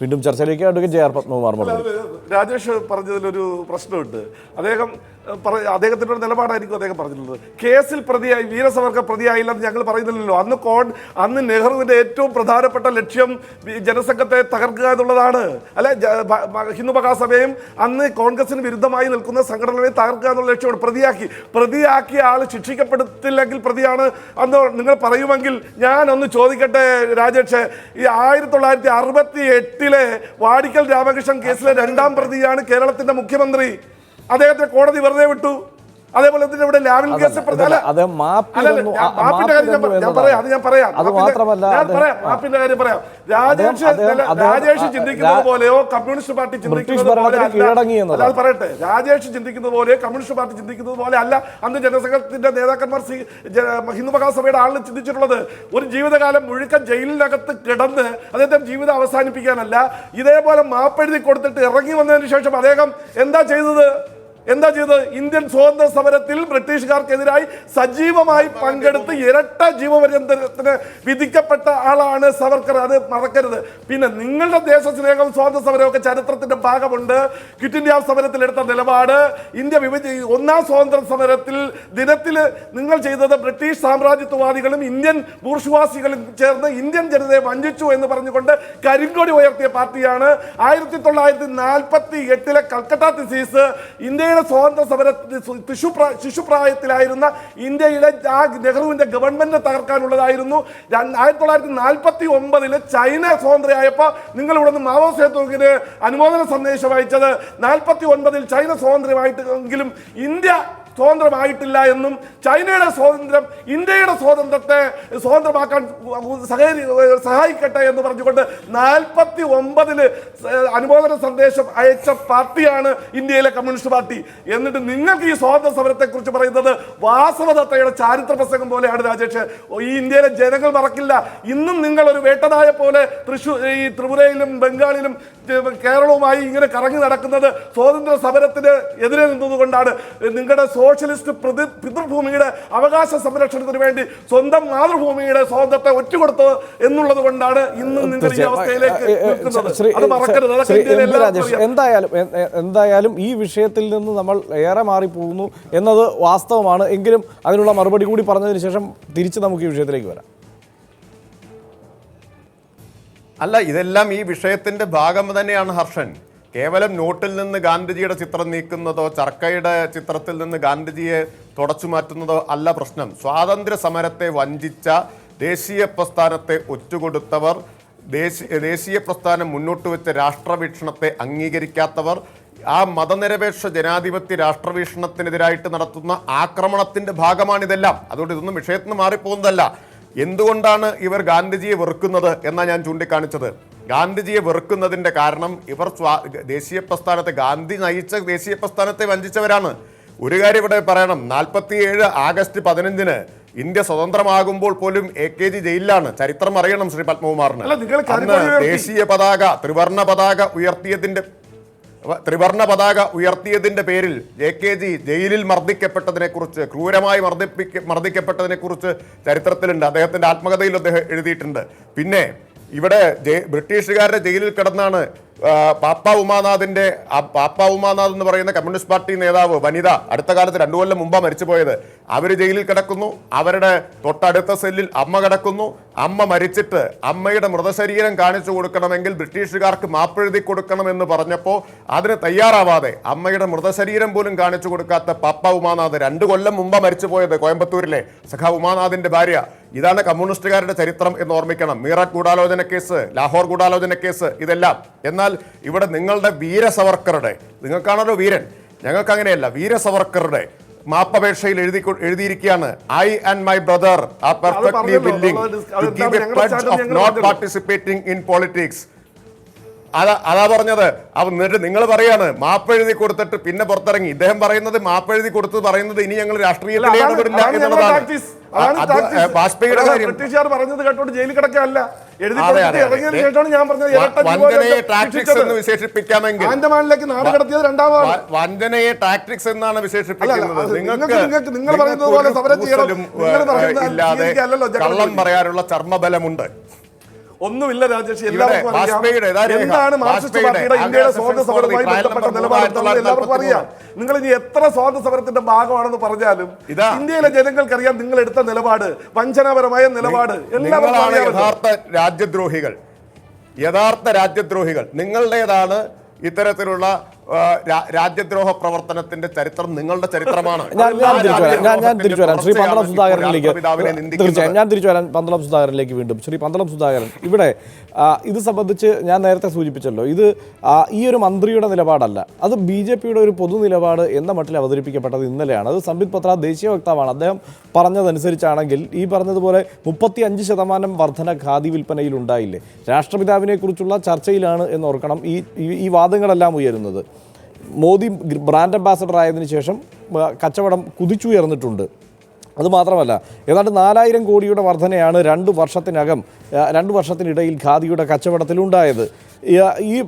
വീണ്ടും ചർച്ചയിലേക്ക് advocate J R Padmakumar Rajesh പറഞ്ഞതിലൊരു പ്രശ്നമുണ്ട്. അദ്ദേഹം അദ്ദേഹത്തിന്റെ ഒരു നിലപാടായിരിക്കും അദ്ദേഹം പറഞ്ഞിട്ടുള്ളത് കേസിൽ പ്രതിയായി വീരസവർക്ക പ്രതിയായില്ലെന്ന് ഞങ്ങൾ പറയുന്നില്ലല്ലോ. അന്ന് കോൺ അന്ന് നെഹ്റുവിന്റെ ഏറ്റവും പ്രധാനപ്പെട്ട ലക്ഷ്യം ജനസംഘത്തെ തകർക്കുക എന്നുള്ളതാണ്. അല്ലെ ഹിന്ദു മഹാസഭയും അന്ന് കോൺഗ്രസിന് വിരുദ്ധമായി നിൽക്കുന്ന സംഘടനകളെ തകർക്കുക എന്നുള്ള ലക്ഷ്യമാണ് പ്രതിയാക്കി. പ്രതിയാക്കിയ ആൾ ശിക്ഷിക്കപ്പെടുത്തില്ലെങ്കിൽ പ്രതിയാണ്. അന്ന് നിങ്ങൾ പറയുമെങ്കിൽ ഞാൻ ഒന്ന് ചോദിക്കട്ടെ രാജേഷ് ഈ ആയിരത്തി തൊള്ളായിരത്തി അറുപത്തി എട്ടിലെ വാടിക്കൽ രാമകൃഷ്ണൻ കേസിലെ രണ്ടാം പ്രതിയാണ് കേരളത്തിന്റെ മുഖ്യമന്ത്രി. അദ്ദേഹത്തെ കോടതി വെറുതെ വിട്ടു. അതേപോലെ ഇതിന്റെ ഇവിടെ ലാവിൽ കേസ് മാപ്പിന്റെ കാര്യം ഞാൻ പറയാം അത് ഞാൻ പറയാം. മാപ്പിന്റെ- കാര്യം പറയാം. രാജേഷ് രാജേഷ് ചിന്തിക്കുന്നത് പോലെയോ കമ്മ്യൂണിസ്റ്റ് പാർട്ടി ചിന്തിക്കുന്നത് പോലെ അത് പറയട്ടെ. രാജേഷ് ചിന്തിക്കുന്നത് പോലെ കമ്മ്യൂണിസ്റ്റ് പാർട്ടി ചിന്തിക്കുന്നത് പോലെ അല്ല. അന്ന് ജനസംഘത്തിന്റെ നേതാക്കന്മാർ ഹിന്ദു മഹാസഭയുടെ ആളുകൾ ചിന്തിച്ചിട്ടുള്ളത് ഒരു ജീവിതകാലം മുഴുക്കൻ ജയിലിനകത്ത് കിടന്ന് അദ്ദേഹത്തെ ജീവിതം അവസാനിപ്പിക്കാനല്ല. ഇതേപോലെ മാപ്പെഴുതി കൊടുത്തിട്ട് ഇറങ്ങി വന്നതിന് ശേഷം അദ്ദേഹം എന്താ ചെയ്തത്? എന്താ ചെയ്തത്? ഇന്ത്യൻ സ്വാതന്ത്ര്യ സമരത്തിൽ ബ്രിട്ടീഷുകാർക്കെതിരായി സജീവമായി പങ്കെടുത്ത് ഇരട്ട ജീവപര്യന്തരത്തിന് വിധിക്കപ്പെട്ട ആളാണ് സവർക്കർ. അത് മറക്കരുത്. പിന്നെ നിങ്ങളുടെ ദേശസ്നേഹവും സ്വാതന്ത്ര്യ സമരവും ഒക്കെ ചരിത്രത്തിന്റെ ഭാഗമുണ്ട്. ക്വിറ്റ് ഇന്ത്യ സമരത്തിൽ എടുത്ത നിലപാട്. ഇന്ത്യ വിഭജ ഒന്നാം സ്വാതന്ത്ര്യ സമരത്തിൽ ദിനത്തിൽ നിങ്ങൾ ചെയ്തത് ബ്രിട്ടീഷ് സാമ്രാജ്യത്വവാദികളും ഇന്ത്യൻ ബൂർഷുവാസികളും ചേർന്ന് ഇന്ത്യൻ ജനതയെ വഞ്ചിച്ചു എന്ന് പറഞ്ഞുകൊണ്ട് കരിങ്കൊടി ഉയർത്തിയ പാർട്ടിയാണ്. ആയിരത്തി തൊള്ളായിരത്തി നാൽപ്പത്തി എട്ടിലെ കൽക്കട്ട തിസീസ് ഇന്ത്യയുടെ സ്വാതന്ത്ര്യ സമര ശിശുപ്രാ ശിശുപ്രായത്തിലായിരുന്ന ഇന്ത്യയുടെ ആ നെഹ്റുവിന്റെ ഗവൺമെന്റിനെ തകർക്കാനുള്ളതായിരുന്നു. ആയിരത്തി തൊള്ളായിരത്തി നാൽപ്പത്തി ഒമ്പതിൽ ചൈന സ്വാതന്ത്ര്യമായപ്പോൾ നിങ്ങൾ ഇവിടെ നിന്ന് മാവോ സേതുവിന് അനുമോദന സന്ദേശം അയച്ചത്. നാൽപ്പത്തി ഒൻപതിൽ ചൈന സ്വാതന്ത്ര്യമായിട്ടെങ്കിലും ഇന്ത്യ സ്വതന്ത്രമായിട്ടില്ല എന്നും ചൈനയുടെ സ്വാതന്ത്ര്യം ഇന്ത്യയുടെ സ്വാതന്ത്ര്യത്തെ സ്വതന്ത്രമാക്കാൻ സഹകരി സഹായിക്കട്ടെ എന്ന് പറഞ്ഞുകൊണ്ട് നാൽപ്പത്തി ഒമ്പതിൽ അനുമോദന സന്ദേശം അയച്ച പാർട്ടിയാണ് ഇന്ത്യയിലെ കമ്മ്യൂണിസ്റ്റ് പാർട്ടി. എന്നിട്ട് നിങ്ങൾക്ക് ഈ സ്വാതന്ത്ര്യ സമരത്തെക്കുറിച്ച് പറയുന്നത് വാസവദത്തയുടെ ചാരിത്ര പ്രസംഗം പോലെയാണ് രാജേഷ്. ഈ ഇന്ത്യയിലെ ജനങ്ങൾ മറക്കില്ല. ഇന്നും നിങ്ങൾ ഒരു വേട്ടനായ പോലെ തൃശൂർ ഈ ത്രിപുരയിലും ബംഗാളിലും കേരളവുമായി ഇങ്ങനെ കറങ്ങി നടക്കുന്നത് സ്വാതന്ത്ര്യ സമരത്തിന് എതിരെ നിന്നതുകൊണ്ടാണ്. നിങ്ങളുടെ സോഷ്യലിസ്റ്റ് പ്രതി പിതൃഭൂമിയുടെ അവകാശ സംരക്ഷണത്തിന് വേണ്ടി സ്വന്തം മാതൃഭൂമിയുടെ സ്വാതന്ത്ര്യത്തെ ഒറ്റുകൊടുത്തത് എന്നുള്ളത് കൊണ്ടാണ് ഇന്ന് നിങ്ങൾ ഈ അവസ്ഥയിലേക്ക്. എന്തായാലും എന്തായാലും ഈ വിഷയത്തിൽ നിന്ന് നമ്മൾ ഏറെ മാറിപ്പോകുന്നു എന്നത് വാസ്തവമാണ്. എങ്കിലും അതിനുള്ള മറുപടി കൂടി പറഞ്ഞതിന് ശേഷം തിരിച്ച് നമുക്ക് ഈ വിഷയത്തിലേക്ക് വരാം. അല്ല ഇതെല്ലാം ഈ വിഷയത്തിന്റെ ഭാഗം തന്നെയാണ് ഹർഷൻ. കേവലം നോട്ടിൽ നിന്ന് ഗാന്ധിജിയുടെ ചിത്രം നീക്കുന്നതോ ചർക്കയുടെ ചിത്രത്തിൽ നിന്ന് ഗാന്ധിജിയെ തുടച്ചു മാറ്റുന്നതോ അല്ല പ്രശ്നം. സ്വാതന്ത്ര്യ സമരത്തെ വഞ്ചിച്ച ദേശീയ പ്രസ്ഥാനത്തെ ഒറ്റുകൊടുത്തവർ ദേശീയ ദേശീയ പ്രസ്ഥാനം മുന്നോട്ട് വെച്ച രാഷ്ട്രവീക്ഷണത്തെ അംഗീകരിക്കാത്തവർ ആ മതനിരപേക്ഷ ജനാധിപത്യ രാഷ്ട്രവീക്ഷണത്തിനെതിരായിട്ട് നടത്തുന്ന ആക്രമണത്തിന്റെ ഭാഗമാണിതെല്ലാം. അതുകൊണ്ട് ഇതൊന്നും വിഷയത്തിന് മാറിപ്പോകുന്നതല്ല. എന്തുകൊണ്ടാണ് ഇവർ ഗാന്ധിജിയെ വെറുക്കുന്നത് എന്നാണ് ഞാൻ ചൂണ്ടിക്കാണിച്ചത്. ഗാന്ധിജിയെ വെറുക്കുന്നതിന്റെ കാരണം ഇവർ സ്വാ ദേശീയ പ്രസ്ഥാനത്തെ ഗാന്ധി നയിച്ച ദേശീയ പ്രസ്ഥാനത്തെ വഞ്ചിച്ചവരാണ്. ഒരു കാര്യം ഇവിടെ പറയണം നാൽപ്പത്തിയേഴ് ആഗസ്റ്റ് പതിനഞ്ചിന് ഇന്ത്യ സ്വതന്ത്രമാകുമ്പോൾ പോലും എ കെ ജി ജയിലിലാണ്. ചരിത്രം അറിയണം ശ്രീ പത്മകുമാറിന്. അന്ന് ദേശീയ പതാക ത്രിവർണ പതാക ഉയർത്തിയതിന്റെ ത്രിവർണ പതാക ഉയർത്തിയതിന്റെ പേരിൽ എ കെ ജി ജയിലിൽ മർദ്ദിക്കപ്പെട്ടതിനെക്കുറിച്ച് ക്രൂരമായി മർദ്ദിപ്പിക്ക മർദ്ദിക്കപ്പെട്ടതിനെക്കുറിച്ച് ചരിത്രത്തിലുണ്ട്. അദ്ദേഹത്തിന്റെ ആത്മകഥയിൽ അദ്ദേഹം എഴുതിയിട്ടുണ്ട്. പിന്നെ ഇവിടെ ബ്രിട്ടീഷുകാരുടെ ജയിലിൽ കിടന്നാണ് പാപ്പ ഉമാനാഥിന്റെ പാപ്പ ഉമാനാഥ് എന്ന് പറയുന്ന കമ്മ്യൂണിസ്റ്റ് പാർട്ടി നേതാവ് വനിത അടുത്ത കാലത്ത് രണ്ടു കൊല്ലം മുമ്പാ മരിച്ചുപോയത്. അവർ ജയിലിൽ കിടക്കുന്നു അവരുടെ തൊട്ടടുത്ത സെല്ലിൽ അമ്മ കിടക്കുന്നു. അമ്മ മരിച്ചിട്ട് അമ്മയുടെ മൃതശരീരം കാണിച്ചു കൊടുക്കണമെങ്കിൽ ബ്രിട്ടീഷുകാർക്ക് മാപ്പെഴുതി കൊടുക്കണമെന്ന് പറഞ്ഞപ്പോൾ അതിന് തയ്യാറാവാതെ അമ്മയുടെ മൃതശരീരം പോലും കാണിച്ചു കൊടുക്കാത്ത പാപ്പ ഉമാനാഥ് രണ്ടു കൊല്ലം മുമ്പാ മരിച്ചുപോയത് കോയമ്പത്തൂരിലെ. സഖാ ഉമാനാഥിന്റെ ഭാര്യ ഇതാണ് കമ്മ്യൂണിസ്റ്റുകാരുടെ ചരിത്രം എന്ന് ഓർമ്മിക്കണം. മീററ്റ് ഗൂഢാലോചന കേസ് ലാഹോർ ഗൂഢാലോചന കേസ് ഇതെല്ലാം. എന്നാൽ ഇവിടെ നിങ്ങളുടെ വീര സവർക്കറുടെ നിങ്ങൾക്കാണല്ലോ വീരൻ ഞങ്ങൾക്ക് അങ്ങനെയല്ല വീര സവർക്കറുടെ മാപ്പപേക്ഷയിൽ എഴുതി എഴുതിയിരിക്കുകയാണ് I and my brother are perfectly willing to അത് a pledge of not. Participating in politics അതാ അതാ പറഞ്ഞത്. അവ എന്നിട്ട് നിങ്ങൾ പറയാണ് മാപ്പ് എഴുതി കൊടുത്തിട്ട് പിന്നെ പുറത്തിറങ്ങി. ഇദ്ദേഹം പറയുന്നത് മാപ്പ് എഴുതി കൊടുത്തത് പറയുന്നത് ഇനി ഞങ്ങൾ ഇടപെടില്ല എന്നുള്ളതാണ് tactics. വാജ്പേയിയുടെ കാര്യം. ബ്രിട്ടീഷുകാർ പറഞ്ഞത് കേട്ടോണ്ട് ജയിലിൽ കിടക്കല്ല വഞ്ചനയെ ടാക്ടിക്സ് എന്ന് വിശേഷിപ്പിക്കാമെങ്കിൽ. ആൻഡമാനിലേക്ക് നാട് കടത്തിയത് രണ്ടാമതാണ്. വ- വഞ്ചനയെ ടാക്ടിക്സ് എന്നാണ് വിശേഷിപ്പിക്കുന്നത്. നിങ്ങൾക്ക് നിങ്ങൾ പറയുന്നത് പോലെ സമരം ചെയ്യണം. കള്ളം പറയാനുള്ള ചർമ്മബലമുണ്ട്. ഒന്നുമില്ല രാജേഷ്. എല്ലാവർക്കും? എന്താണ് മാർക്സിസ്റ്റ് പാർട്ടിയുടെ ഇന്ത്യയുടെ സ്വാതന്ത്ര്യ സെഷൻസ് സമരവുമായി ബന്ധപ്പെട്ട ട്രയൽ നിലപാട് നമ്പർ എന്താണെന്ന് എല്ലാവർക്കും അറിയാം. നിങ്ങൾ ഇനി എത്ര സ്വാതന്ത്ര്യ സമരത്തിന്റെ ഭാഗമാണെന്ന് പറഞ്ഞാലും ഇതാ. ഇന്ത്യയിലെ ജനങ്ങൾക്കറിയാം നിങ്ങൾ എടുത്ത നിലപാട് വഞ്ചനാപരമായ നിലപാട്. എല്ലാവർക്കും യഥാർത്ഥ രാജ്യദ്രോഹികൾ. യഥാർത്ഥ രാജ്യദ്രോഹികൾ. നിങ്ങളുടേതാണ് ഇത്തരത്തിലുള്ള രാജ്യദ്രോഹ പ്രവർത്തനത്തിന്റെ ചരിത്രം നിങ്ങളുടെ ചരിത്രമാണ്. ഞാൻ തിരിച്ചു വരാം. ശ്രീ പന്തളം സുധാകരനിലേക്ക് തീർച്ചയായും ഞാൻ തിരിച്ചു വരാൻ പന്തളം സുധാകരനിലേക്ക് വീണ്ടും. ശ്രീ പന്തളം സുധാകരൻ ഇവിടെ ഇത് സംബന്ധിച്ച് ഞാൻ നേരത്തെ സൂചിപ്പിച്ചല്ലോ. ഇത് ഈ ഒരു മന്ത്രിയുടെ നിലപാടല്ല. അത് ബി ജെ പിയുടെ ഒരു പൊതു നിലപാട് എന്ന മട്ടിൽ അവതരിപ്പിക്കപ്പെട്ടത് ഇന്നലെയാണ്. അത് സംബിത് പത്ര ദേശീയ വക്താവാണ്. അദ്ദേഹം പറഞ്ഞതനുസരിച്ചാണെങ്കിൽ ഈ പറഞ്ഞതുപോലെ മുപ്പത്തി അഞ്ച് ശതമാനം വർധന ഖാദി വിൽപ്പനയിൽ ഉണ്ടായില്ലേ? രാഷ്ട്രപിതാവിനെ കുറിച്ചുള്ള ചർച്ചയിലാണ് എന്ന് ഓർക്കണം ഈ ഈ- ഈ വാദങ്ങളെല്ലാം ഉയരുന്നത്. മോദി ബ്രാൻഡ് അംബാസഡർ ആയതിനു ശേഷം കച്ചവടം കുതിച്ചുയർന്നിട്ടുണ്ട് അതുമാത്രമല്ല ഏതാണ്ട് നാലായിരം കോടിയുടെ വർധനയാണ് രണ്ട് വർഷത്തിനകം രണ്ട് വർഷത്തിനിടയിൽ ഖാദിയുടെ കച്ചവടത്തിലുണ്ടായത് ഈ-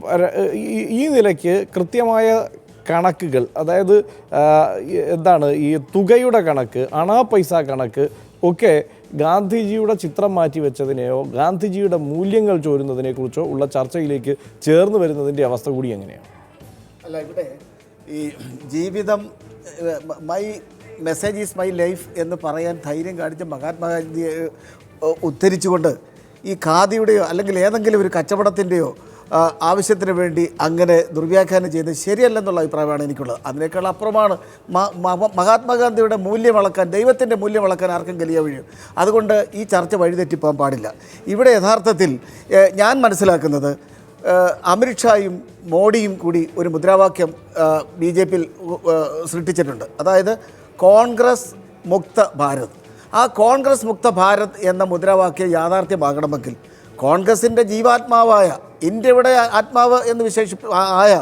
ഈ നിലയ്ക്ക് കൃത്യമായ കണക്കുകൾ അതായത് എന്താണ് ഈ തുകയുടെ കണക്ക് അണാ പൈസ കണക്ക് ഒക്കെ ഗാന്ധിജിയുടെ ചിത്രം മാറ്റി വെച്ചതിനെയോ ഗാന്ധിജിയുടെ മൂല്യങ്ങൾ ചോരുന്നതിനെക്കുറിച്ചോ ഉള്ള ചർച്ചയിലേക്ക് ചേർന്ന് വരുന്നതിന്റെ അവസ്ഥ കൂടി എങ്ങനെയാണ്? അല്ല ഇവിടെ ഈ ജീവിതം my message is my life എന്ന് പറയാൻ ധൈര്യം കാണിച്ച മഹാത്മാഗാന്ധിയെ ഉദ്ധരിച്ചുകൊണ്ട് ഈ ഖാദിയുടെയോ അല്ലെങ്കിൽ ഏതെങ്കിലും ഒരു കച്ചവടത്തിന്റെയോ ആവശ്യത്തിന് വേണ്ടി അങ്ങനെ ദുർവ്യാഖ്യാനം ചെയ്ത് ശരിയല്ലെന്നുള്ള അഭിപ്രായമാണ് എനിക്കുള്ളത്. അതിനേക്കാൾ അപ്പുറമാണ് മഹാത്മാഗാന്ധിയുടെ മൂല്യം വളക്കാൻ ദൈവത്തിന്റെ മൂല്യം വളക്കാൻ ആർക്കും കലിയ വഴിയും. അതുകൊണ്ട് ഈ ചർച്ച വഴിതെറ്റിപ്പോകാൻ പാടില്ല. ഇവിടെ യഥാർത്ഥത്തിൽ ഞാൻ മനസ്സിലാക്കുന്നത് അമിത്ഷായും മോഡിയും കൂടി ഒരു മുദ്രാവാക്യം ബി ജെ പിയിൽ സൃഷ്ടിച്ചിട്ടുണ്ട്. അതായത് കോൺഗ്രസ് മുക്ത ഭാരത്. ആ കോൺഗ്രസ് മുക്ത ഭാരത് എന്ന മുദ്രാവാക്യം യാഥാർത്ഥ്യമാകണമെങ്കിൽ കോൺഗ്രസിന്റെ ജീവാത്മാവായ ഇന്ത്യയുടെ ആത്മാവ് എന്ന് വിശേഷി ആയ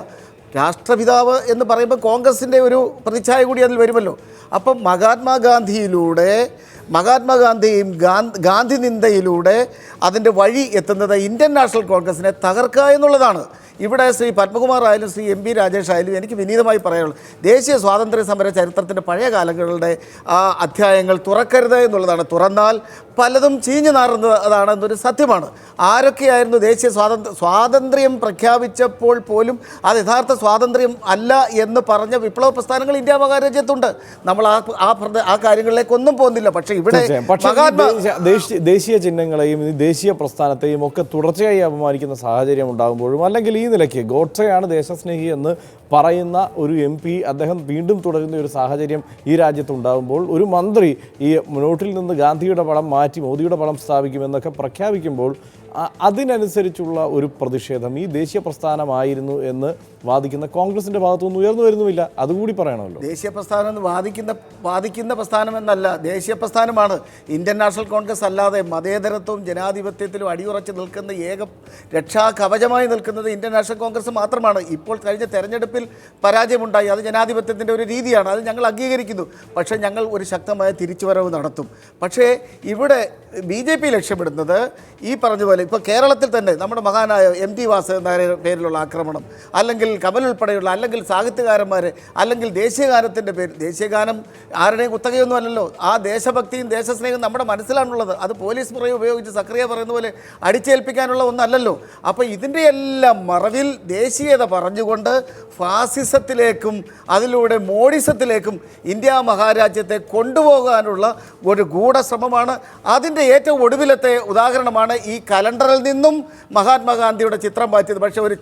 രാഷ്ട്രപിതാവ് എന്ന് പറയുമ്പോൾ കോൺഗ്രസിന്റെ ഒരു പ്രതിച്ഛായ കൂടി അതിൽ വരുമല്ലോ. അപ്പം മഹാത്മാഗാന്ധിയിലൂടെ മഹാത്മാഗാന്ധിയും ഗാന്ധി നിന്ദയിലൂടെ അതിന്റെ വഴി എത്തുന്നത് ഇന്ത്യൻ നാഷണൽ കോൺഗ്രസിനെ തകർക്കുക എന്നുള്ളതാണ്. ഇവിടെ ശ്രീ പത്മകുമാർ ആയാലും ശ്രീ എം പി രാജേഷ് ആയാലും എനിക്ക് വിനീതമായി പറയാനുള്ളത് ദേശീയ സ്വാതന്ത്ര്യ സമര ചരിത്രത്തിന്റെ പഴയ കാലങ്ങളുടെ ആ അധ്യായങ്ങൾ തുറക്കരുത് എന്നുള്ളതാണ്. തുറന്നാൽ പലതും ചീഞ്ഞു നാറുന്നതാണ് എന്നൊരു സത്യമാണ്. ആരൊക്കെയായിരുന്നു ദേശീയ സ്വാതന്ത്ര്യ സ്വാതന്ത്ര്യം പ്രഖ്യാപിച്ചപ്പോൾ പോലും അത് യഥാർത്ഥ സ്വാതന്ത്ര്യം അല്ല എന്ന് പറഞ്ഞ വിപ്ലവ പ്രസ്ഥാനങ്ങൾ ഇന്ത്യ മഹാരാജ്യത്തുണ്ട്. നമ്മൾ ആ ആ ആ കാര്യങ്ങളിലേക്കൊന്നും പോകുന്നില്ല. പക്ഷേ ഇവിടെ ദേശീയ ചിഹ്നങ്ങളെയും ദേശീയ പ്രസ്ഥാനത്തെയും ഒക്കെ തുടർച്ചയായി അപമാനിക്കുന്ന സാഹചര്യം ഉണ്ടാകുമ്പോഴും അല്ലെങ്കിൽ ഈ നിലയ്ക്ക് ഗോഡ്സെയാണ് ദേശസ്നേഹി എന്ന് പറയുന്ന ഒരു എം പി അദ്ദേഹം വീണ്ടും തുടരുന്ന ഒരു സാഹചര്യം ഈ രാജ്യത്തുണ്ടാകുമ്പോൾ ഒരു മന്ത്രി ഈ നോട്ടിൽ നിന്ന് ഗാന്ധിയുടെ പടം മാറ്റി മോദിയുടെ പടം സ്ഥാപിക്കുമെന്നൊക്കെ പ്രഖ്യാപിക്കുമ്പോൾ അതിനനുസരിച്ചുള്ള ഒരു പ്രതിഷേധം ഈ ദേശീയ പ്രസ്ഥാനമായിരുന്നു എന്ന് വാദിക്കുന്ന കോൺഗ്രസിന്റെ ഭാഗത്തുനിന്ന് ഉയർന്നു വരുന്നുമില്ല. അതുകൂടി പറയണമല്ലോ. ദേശീയ പ്രസ്ഥാനം എന്ന് വാദിക്കുന്ന വാദിക്കുന്ന പ്രസ്ഥാനം എന്നല്ല ദേശീയ പ്രസ്ഥാനമാണ്. ഇന്ത്യൻ നാഷണൽ കോൺഗ്രസ് അല്ലാതെ മതേതരത്വവും ജനാധിപത്യത്തിലും അടിയുറച്ച് നിൽക്കുന്ന ഏക രക്ഷാകവചമായി നിൽക്കുന്നത് ഇന്ത്യൻ നാഷണൽ കോൺഗ്രസ് മാത്രമാണ്. ഇപ്പോൾ കഴിഞ്ഞ തെരഞ്ഞെടുപ്പിൽ പരാജയമുണ്ടായി. അത് ജനാധിപത്യത്തിന്റെ ഒരു രീതിയാണ്. അത് ഞങ്ങൾ അംഗീകരിക്കുന്നു. പക്ഷേ ഞങ്ങൾ ഒരു ശക്തമായ തിരിച്ചുവരവ് നടത്തും. പക്ഷേ ഇവിടെ ബി ജെ പി ലക്ഷ്യമിടുന്നത് ഈ പറഞ്ഞതുപോലെ പോലെ ഇപ്പോൾ കേരളത്തിൽ തന്നെ നമ്മുടെ മഹാനായ എം ടി വാസുദേവൻ പേരിലുള്ള ആക്രമണം അല്ലെങ്കിൽ കമൽ ഉൾപ്പെടെയുള്ള അല്ലെങ്കിൽ സാഹിത്യകാരന്മാർ അല്ലെങ്കിൽ ദേശീയഗാനത്തിന്റെ പേര് ദേശീയഗാനം ആരുടെയും കുത്തകയൊന്നും അല്ലല്ലോ. ആ ദേശഭക്തിയും ദേശസ്നേഹവും നമ്മുടെ മനസ്സിലാണുള്ളത്. അത് പോലീസ് മുറയെ ഉപയോഗിച്ച് സക്രിയ പറയുന്ന പോലെ അടിച്ചേൽപ്പിക്കാനുള്ള ഒന്നല്ലല്ലോ. അപ്പോൾ ഇതിന്റെ എല്ലാം മറവിൽ ദേശീയത പറഞ്ഞുകൊണ്ട് ഫാസിസത്തിലേക്കും അതിലൂടെ മോഡിസത്തിലേക്കും ഇന്ത്യ മഹാരാജ്യത്തെ കൊണ്ടുപോകാനുള്ള ഒരു ഗൂഢശ്രമമാണ്. അതിന്റെ ഏറ്റവും ഒടുവിലത്തെ ഉദാഹരണമാണ് ഈ കലണ്ടറിൽ നിന്നും മഹാത്മാഗാന്ധിയുടെ ചിത്രം മാറ്റിയത്. പക്ഷേ ഒരു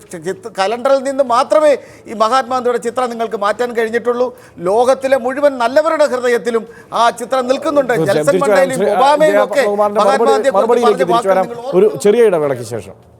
കലണ്ടറിൽ നിന്ന് മാത്രമേ ഈ മഹാത്മാഗാന്ധിയുടെ ചിത്രം നിങ്ങൾക്ക് മാറ്റാൻ കഴിഞ്ഞിട്ടുള്ളൂ. ലോകത്തിലെ മുഴുവൻ നല്ലവരുടെ ഹൃദയത്തിലും ആ ചിത്രം നിൽക്കുന്നുണ്ട്. മണ്ടേലയും ശ്രീ- ഒബാമയും ഒക്കെ മഹാത്മാഗാന്ധിയെ ഒരു ചെറിയ ഇടവേളയ്ക്ക് ശേഷം.